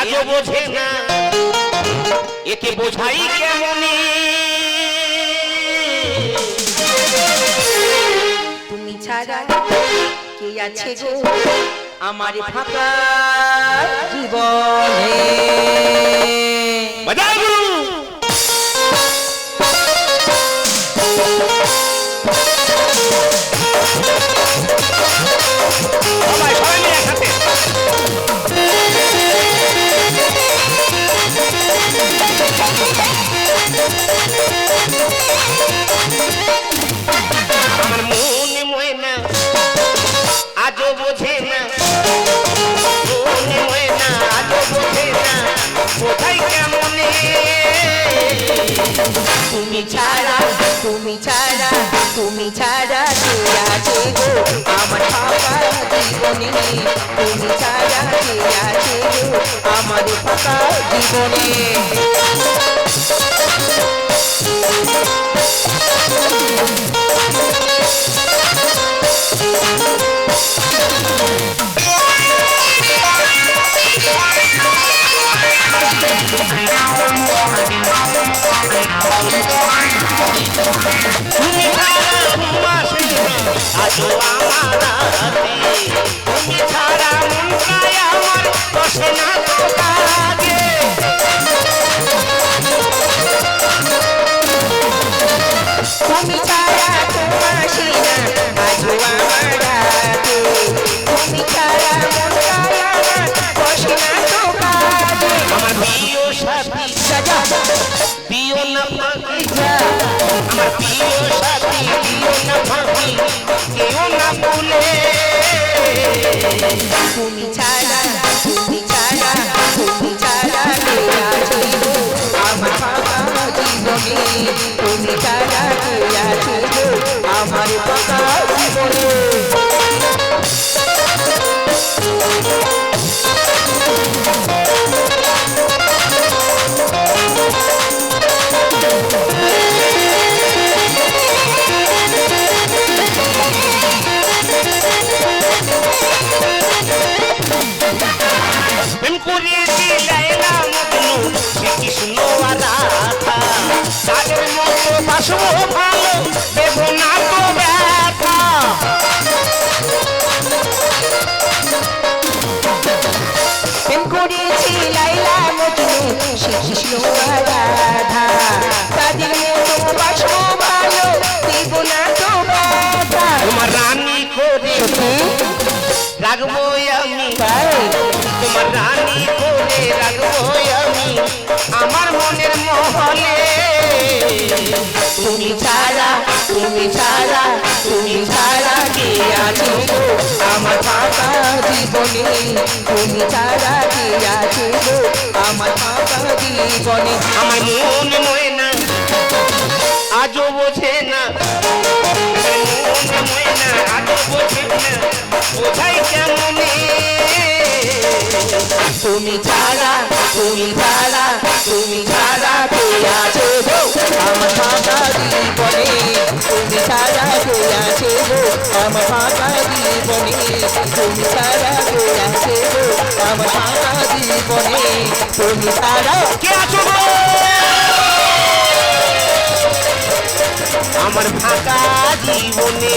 আজও বোঝে না। একে বোঝাই কেমনে? তুমি ছাড়া কে আছে গো? আমার ফাঁকা। আমার মনে ময় না, আজও তুমি ছাড়া তুমি ছাড়া তুমি ছাড়া গো? আমার ফাঁকা জীবনে। তুমি ছাড়া আমার ফাঁকা জীবনে। তুমি আমার বসে না প্রিয় সাথী দিও না ফাঁকি কেউ না বলে তুমি ছাড়া তুমি ছাড়া তুমি ছাড়া কে আছে আমার ফাঁকা জীবনে তুমি ছাড়া কে আছে আমার ফাঁকা লাইলা মজনু শ্রীকৃষ্ণ রাধা তাদের মতো ভালো দেব না তো ব্যথা তোমার রানী করে রাখব আমি। তোমার রানী করে রাখব আমি। আমার মনের মহলে তুমি ছাড়া তুমি ছাড়া তুমি ছাড়া কে আছে গো? আমার ফাঁকা জীবনে তুমি ছাড়া কে আছে গো? আমার ফাঁকা জীবনে আমার মন মন না, আজও বোঝে না তুমি ছাড়া তুমি ছাড়া তুমি ছাড়া কে আছে ফাঁকা জীবনে, তুমি ছাড়া কে আছে গো। আমার ফাঁকা জীবনে, তুমি ছাড়া কে আছে গো। আমার ফাঁকা জীবনে, তুমি ছাড়া কে আছো আমার ফাঁকা জীবনে।